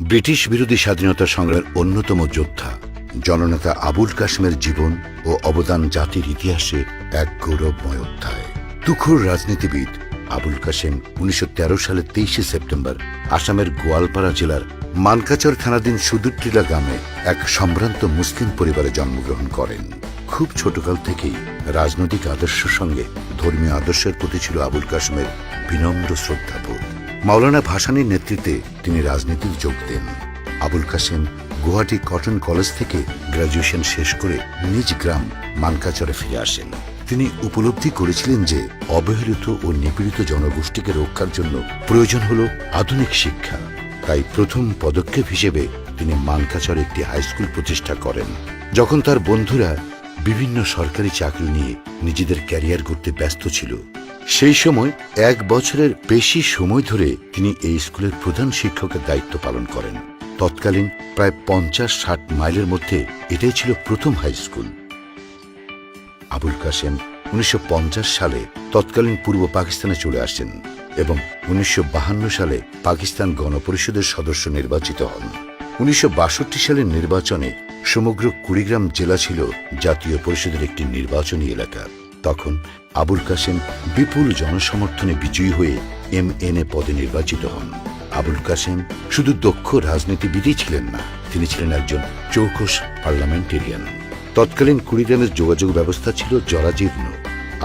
British বিরোধী স্বাধীনতা সংগ্রামের অন্যতম যোদ্ধা, জননেতা আবুল কাসেমের জীবন ও অবদান জাতির ইতিহাসে এক গৌরবময় অধ্যায়। তুখোর রাজনীতিবিদ আবুল কাসেম উনিশশো সালের তেইশে সেপ্টেম্বর আসামের গোয়ালপাড়া জেলার মানকাচর থানাধীন সুদূরটিলা গ্রামে এক সম্ভ্রান্ত মুসলিম পরিবারে জন্মগ্রহণ করেন। খুব ছোটকাল থেকেই রাজনৈতিক আদর্শের সঙ্গে ধর্মীয় আদর্শের প্রতি ছিল আবুল কাসেমের বিনম্র শ্রদ্ধাবোধ। মাওলানা ভাসানীর নেতৃত্বে তিনি রাজনীতিতে যোগ দেন। আবুল কাসেম গুয়াহাটি কটন কলেজ থেকে গ্রাজুয়েশন শেষ করে নিজ গ্রাম মানকাচরে ফিরে আসেন। তিনি উপলব্ধি করেছিলেন যে অবহেলিত ও নিপীড়িত জনগোষ্ঠীকে রক্ষার জন্য প্রয়োজন হল আধুনিক শিক্ষা। তাই প্রথম পদক্ষেপ হিসেবে তিনি মানকাচরে একটি হাইস্কুল প্রতিষ্ঠা করেন। যখন তার বন্ধুরা বিভিন্ন সরকারি চাকরি নিয়ে নিজেদের ক্যারিয়ার করতে ব্যস্ত ছিল সেই সময় এক বছরের বেশি সময় ধরে তিনি এই স্কুলের প্রধান শিক্ষকের দায়িত্ব পালন করেন। তৎকালীন প্রায় পঞ্চাশ ষাট মাইলের মধ্যে এটাই ছিল প্রথম হাই স্কুল। আবুল কাসেম উনিশশো পঞ্চাশ সালে তৎকালীন পূর্ব পাকিস্তানে চলে আসেন এবং উনিশশো সালে পাকিস্তান গণপরিষদের সদস্য নির্বাচিত হন। উনিশশো বাষট্টি সালের নির্বাচনে সমগ্র কুড়িগ্রাম জেলা ছিল জাতীয় পরিষদের একটি নির্বাচনী এলাকা। তখন আবুল কাসেম বিপুল জনসমর্থনে বিজয়ী হয়ে এম এন এ পদে নির্বাচিত হন। আবুল কাসেম শুধু দক্ষ রাজনীতিবিদই ছিলেন না, তিনি ছিলেন একজন চৌকস পার্লামেন্টেরিয়ান। তৎকালীন কুড়িগ্রামের যোগাযোগ ব্যবস্থা ছিল জরাজীর্ণ।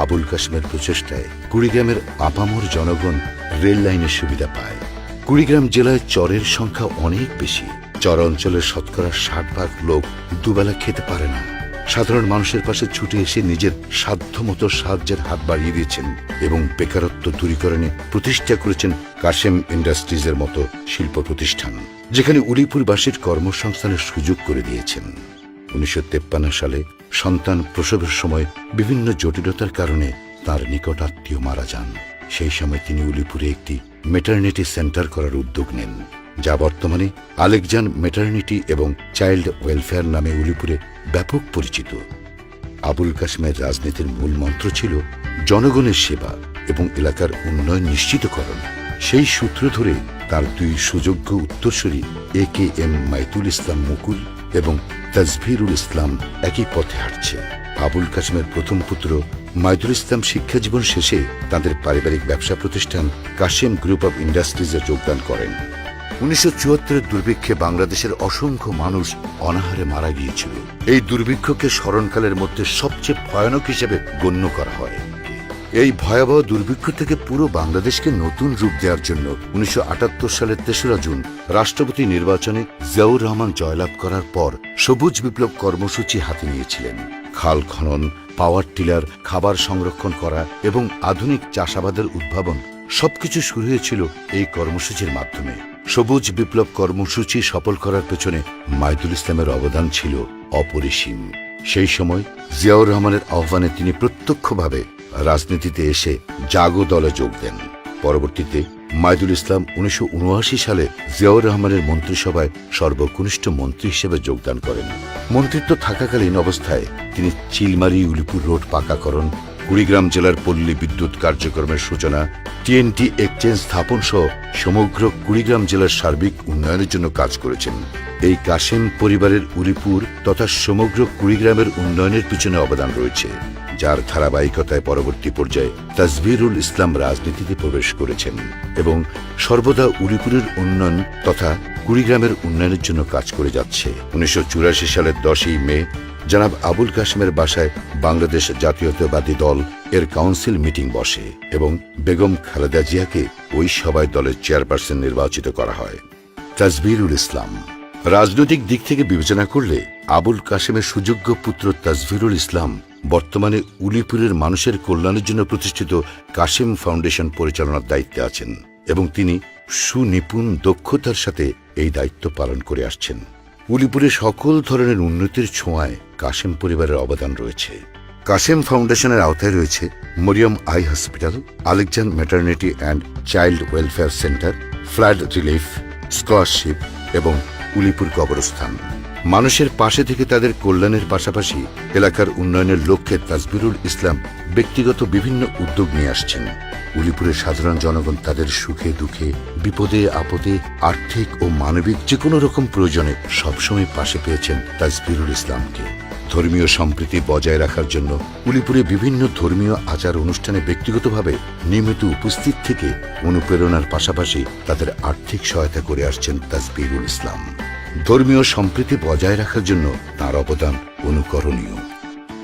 আবুল কাসেমের প্রচেষ্টায় কুড়িগ্রামের আপামর জনগণ রেল লাইনের সুবিধা পায়। কুড়িগ্রাম জেলায় চরের সংখ্যা অনেক বেশি। চর অঞ্চলের শতকরা ষাট ভাগ লোক দুবেলা খেতে পারে না। সাধারণ মানুষের পাশে ছুটে এসে নিজের সাধ্যমতো সাহায্যের হাত বাড়িয়ে দিয়েছেন এবং বেকারত্ব দূরীকরণে প্রতিষ্ঠা করেছেন কাশেম ইন্ডাস্ট্রিজের মতো শিল্প প্রতিষ্ঠান, যেখানে উলিপুরবাসীর কর্মসংস্থানের সুযোগ করে দিয়েছেন। উনিশশো সালে সন্তান প্রসবের সময় বিভিন্ন জটিলতার কারণে তার নিকট আত্মীয় মারা যান। সেই সময় তিনি উলিপুরে একটি মেটার্নিটি সেন্টার করার উদ্যোগ নেন, যা বর্তমানে আলেকজান মেটার্নিটি এবং চাইল্ড ওয়েলফেয়ার নামে উলিপুরে ব্যাপক পরিচিত। আবুল কাসেমের রাজনীতির মূল মন্ত্র ছিল জনগণের সেবা এবং এলাকার উন্নয়ন নিশ্চিতকরণ। সেই সূত্র ধরে তার দুই সুযোগ্য উত্তরসূরি এ কে এম মাইতুল ইসলাম মুকুল এবং তাজভিরুল ইসলাম একই পথে হাঁটছে। আবুল কাসেমের প্রথম পুত্র মাইদুল ইসলাম শিক্ষা জীবন শেষে তাদের পারিবারিক ব্যবসা প্রতিষ্ঠান কাশেম গ্রুপ অব ইন্ডাস্ট্রিজে যোগদান করেন। উনিশশো চুয়াত্তরের দুর্ভিক্ষে বাংলাদেশের অসংখ্য মানুষ অনাহারে মারা গিয়েছিল। এই দুর্ভিক্ষকে স্মরণকালের মধ্যে সবচেয়ে ভয়ানক হিসেবে গণ্য করা হয়। এই ভয়াবহ দুর্ভিক্ষ থেকে পুরো বাংলাদেশকে নতুন রূপ দেওয়ার জন্য উনিশশো আটাত্তর সালের তেসরা জুন রাষ্ট্রপতি নির্বাচনে জিয়াউর রহমান জয়লাভ করার পর সবুজ বিপ্লব কর্মসূচি হাতে নিয়েছিলেন। খাল খনন, পাওয়ার টিলার, খাবার সংরক্ষণ করা এবং আধুনিক চাষাবাদের উদ্ভাবন সবকিছু শুরু হয়েছিল এই কর্মসূচির মাধ্যমে। সবুজ বিপ্লব কর্মসূচি সফল করার পেছনে মাইদুল ইসলামের অবদান ছিল অপরিসীম। সেই সময় জিয়াউর রহমানের আহ্বানে তিনি প্রত্যক্ষভাবে রাজনীতিতে এসে জাগো দলে যোগ দেন। পরবর্তীতে মাইদুল ইসলাম উনিশশো উনআশি সালে জিয়াউর রহমানের মন্ত্রিসভায় সর্বকনিষ্ঠ মন্ত্রী হিসেবে যোগদান করেন। মন্ত্রিত্ব থাকাকালীন অবস্থায় তিনি চিলমারি উলিপুর রোড পাকাকরণ কুড়িগ্রাম জেলার পল্লী বিদ্যুৎ কার্যক্রমের সূচনা টিএনটি এক্সচেঞ্জ স্থাপন সহ সমগ্র কুড়িগ্রাম জেলার সার্বিক উন্নয়নের জন্য কাজ করেছেন। এই কাশেম পরিবারের উলিপুর তথা সমগ্র কুড়িগ্রামের উন্নয়নের পিছনে অবদান রয়েছে, যার ধারাবাহিকতায় পরবর্তী পর্যায়ে তাজবিরুল ইসলাম রাজনীতিতে প্রবেশ করেছেন এবং সর্বদা উলিপুরের উন্নয়ন তথা কুড়িগ্রামের উন্নয়নের জন্য কাজ করে যাচ্ছে। উনিশশো চুরাশি সালের দশই মে জনাব আবুল কাশিমের বাসায় বাংলাদেশ জাতীয়তাবাদী দল এর কাউন্সিল মিটিং বসে এবং বেগম খালেদা জিয়াকে ওই সভায় দলের চেয়ারপারসন নির্বাচিত করা হয়। তাজবিরুল ইসলাম। রাজনৈতিক দিক থেকে বিবেচনা করলে আবুল কাশেমের সুযোগ্য পুত্র তাজভিরুল ইসলাম বর্তমানে উলিপুরের মানুষের কল্যাণের জন্য প্রতিষ্ঠিত কাশেম ফাউন্ডেশন পরিচালনার দায়িত্বে আছেন এবং তিনি সুনিপুণ দক্ষতার সাথে এই দায়িত্ব পালন করে আসছেন। উলিপুরে সকল ধরনের উন্নতির ছোঁয়ায় কাশেম পরিবারের অবদান রয়েছে। কাশেম ফাউন্ডেশনের আওতায় রয়েছে Mariam eye hospital Alekjan maternity and child welfare centre flood relief scholarship এবং উলিপুর কবরস্থান। মানুষের পাশে থেকে তাদের কল্যাণের পাশাপাশি এলাকার উন্নয়নের লক্ষ্যে তাজবিরুল ইসলাম ব্যক্তিগত বিভিন্ন উদ্যোগ নিয়ে আসছেন। উলিপুরের সাধারণ জনগণ তাদের সুখে, দুঃখে, বিপদে, আপদে, আর্থিক ও মানবিক যে কোনো রকম প্রয়োজনে সবসময় পাশে পেয়েছেন তাজবিরুল ইসলামকে। ধর্মীয় সম্প্রীতি বজায় রাখার জন্য উলিপুরে বিভিন্ন ধর্মীয় আচার অনুষ্ঠানে ব্যক্তিগতভাবে নিয়মিত উপস্থিত থেকে অনুপ্রেরণার পাশাপাশি তাদের আর্থিক সহায়তা করে আসছেন তাজবিরুল ইসলাম। ধর্মীয় সম্প্রীতি বজায় রাখার জন্য তার অবদান অনুকরণীয়।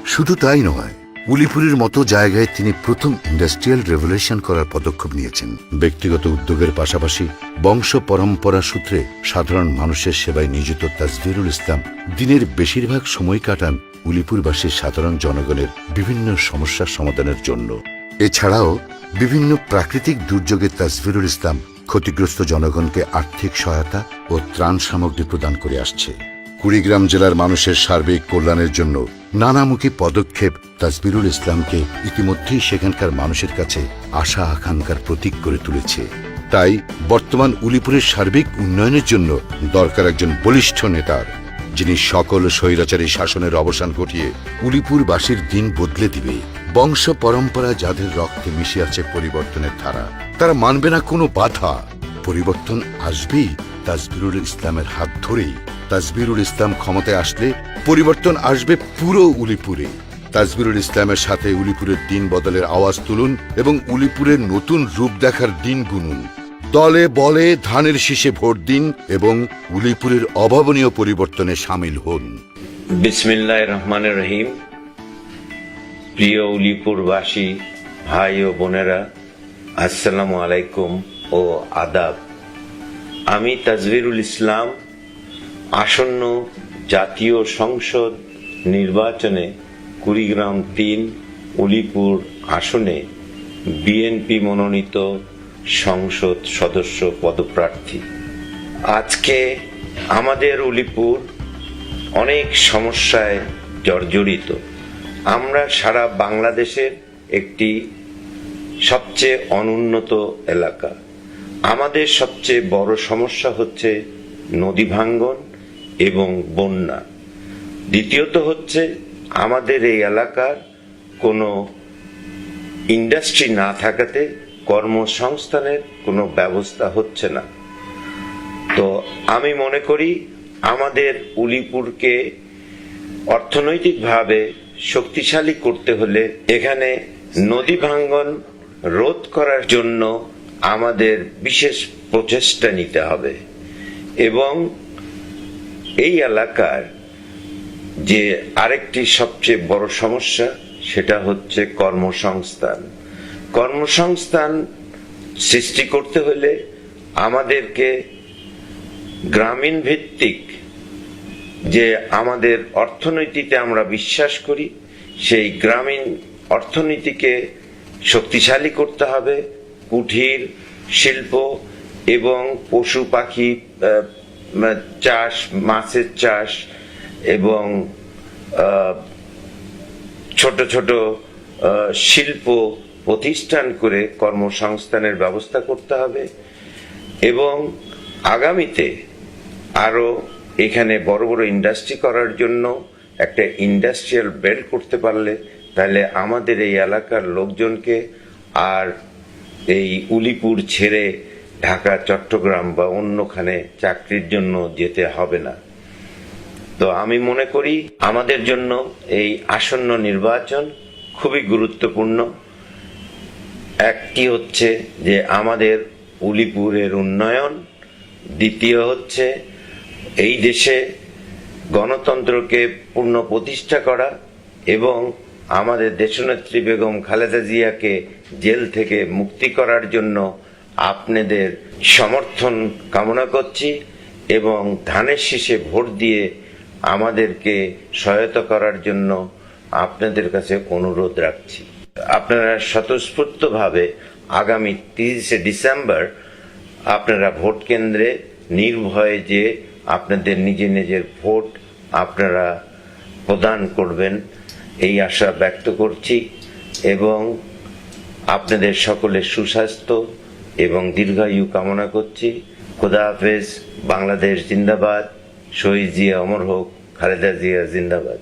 শুধু তাই নয়, উলিপুরের মতো জায়গায় তিনি প্রথম ইন্ডাস্ট্রিয়াল রেভলিউশন করার পদক্ষেপ নিয়েছেন। ব্যক্তিগত উদ্যোগের পাশাপাশি বংশ পরম্পরা সূত্রে সাধারণ মানুষের সেবায় নিয়োজিত তাজবিরুল ইসলাম দিনের বেশিরভাগ সময় কাটান উলিপুরবাসীর সাধারণ জনগণের বিভিন্ন সমস্যার সমাধানের জন্য। এছাড়াও বিভিন্ন প্রাকৃতিক দুর্যোগে তাজবিরুল ইসলাম ক্ষতিগ্রস্ত জনগণকে আর্থিক সহায়তা ও ত্রাণ সামগ্রী প্রদান করে আসছে। কুড়িগ্রাম জেলার মানুষের সার্বিক কল্যাণের জন্য নানামুখী পদক্ষেপ তাজবিরুল ইসলামকে ইতিমধ্যেই সেখানকার মানুষের কাছে আশা আকাঙ্ক্ষার প্রতীক করে তুলেছে। তাই বর্তমান উলিপুরের সার্বিক উন্নয়নের জন্য দরকার একজন বলিষ্ঠ নেতার, যিনি সকল স্বৈরাচারী শাসনের অবসান ঘটিয়ে উলিপুরবাসীর দিন বদলে দিবে। বংশ পরম্পরা যাদের রক্তে মিশে আছে পরিবর্তনের ধারা, তারা মানবে না কোনো বাধা। পরিবর্তন আসবেই তাজবিরুল ইসলামের হাত ধরেই। তাজবিরুল ইসলাম ক্ষমতায় আসলে পরিবর্তন আসবে পুরো উলিপুরে। তাজবিরুল ইসলামের সাথে উলিপুরের দিন বদলের আওয়াজ তুলুন এবং উলিপুরের নতুন রূপ দেখার দিন গুনুন। দলে বলে ধানের শীষে ভোট দিন এবং উলিপুরের অভাবনীয় পরিবর্তনে সামিল হন। বিসমিল্লাহ রহমানের রহিম। প্রিয় উলিপুরবাসী, ভাই ও বোনেরা, আসসালামু আলাইকুম ও আদাব। আমি তাজবিরুল ইসলাম, আসন্ন জাতীয় সংসদ নির্বাচনে কুড়িগ্রাম তিন উলিপুর আসনে বিএনপি মনোনীত সংসদ সদস্য পদপ্রার্থী। আজকে আমাদের উলিপুর অনেক সমস্যায় জর্জরিত। আমরা সারা বাংলাদেশের একটি সবচেয়ে অনুন্নত এলাকা। আমাদের সবচেয়ে বড় সমস্যা হচ্ছে নদী ভাঙ্গন এবং বন্যা। দ্বিতীয়ত হচ্ছে আমাদের এই এলাকার কোনো ইন্ডাস্ট্রি না থাকাতে কর্মসংস্থানের কোনো ব্যবস্থা হচ্ছে না। তো আমি মনে করি আমাদের উলিপুরকে অর্থনৈতিকভাবে শক্তিশালী করতে হলে এখানে নদী ভাঙ্গন রোধ করার জন্য আমাদের বিশেষ প্রচেষ্টা নিতে হবে। এবং এই এলাকার যে আরেকটি সবচেয়ে বড় সমস্যা, সেটা হচ্ছে কর্মসংস্থান। কর্মসংস্থান সৃষ্টি করতে হলে আমাদেরকে গ্রামীণ ভিত্তিক যে আমাদের অর্থনীতিতে আমরা বিশ্বাস করি, সেই গ্রামীণ অর্থনীতিকে শক্তিশালী করতে হবে। কুঠির শিল্প এবং পশু পাখি চাষ, মাছের চাষ এবং ছোট ছোট শিল্প প্রতিষ্ঠান করে কর্মসংস্থানের ব্যবস্থা করতে হবে এবং আগামীতে আরও এখানে বড় বড় ইন্ডাস্ট্রি করার জন্য একটা ইন্ডাস্ট্রিয়াল বেল্ট করতে পারলে তাহলে আমাদের এই এলাকার লোকজনকে আর এই উলিপুর ছেড়ে ঢাকা, চট্টগ্রাম বা অন্যখানে চাকরির জন্য যেতে হবে না। তো আমি মনে করি আমাদের জন্য এই আসন্ন নির্বাচন খুবই গুরুত্বপূর্ণ। একটি হচ্ছে যে আমাদের উলিপুরের উন্নয়ন, দ্বিতীয় হচ্ছে এই দেশে গণতন্ত্রকে পূর্ণ প্রতিষ্ঠা করা এবং আমাদের দেশনেত্রী বেগম খালেদা জিয়াকে জেল থেকে মুক্তি করার জন্য আপনাদের সমর্থন কামনা করছি এবং ধানের শীষে ভোট দিয়ে আমাদেরকে সহায়তা করার জন্য আপনাদের কাছে অনুরোধ রাখছি। আপনারা স্বতঃস্ফূর্তভাবে আগামী তিরিশে ডিসেম্বর আপনারা ভোট কেন্দ্রে নির্ভয়ে যে আপনাদের নিজে নিজের ভোট আপনারা প্রদান করবেন, এই আশা ব্যক্ত করছি। এবং আপনাদের সকলের সুস্বাস্থ্য এবং দীর্ঘায়ু কামনা করছি। খোদা হাফেজ, বাংলাদেশ জিন্দাবাদ। শহীদ জিয়া অমর হোক, খালেদা জিয়া জিন্দাবাদ।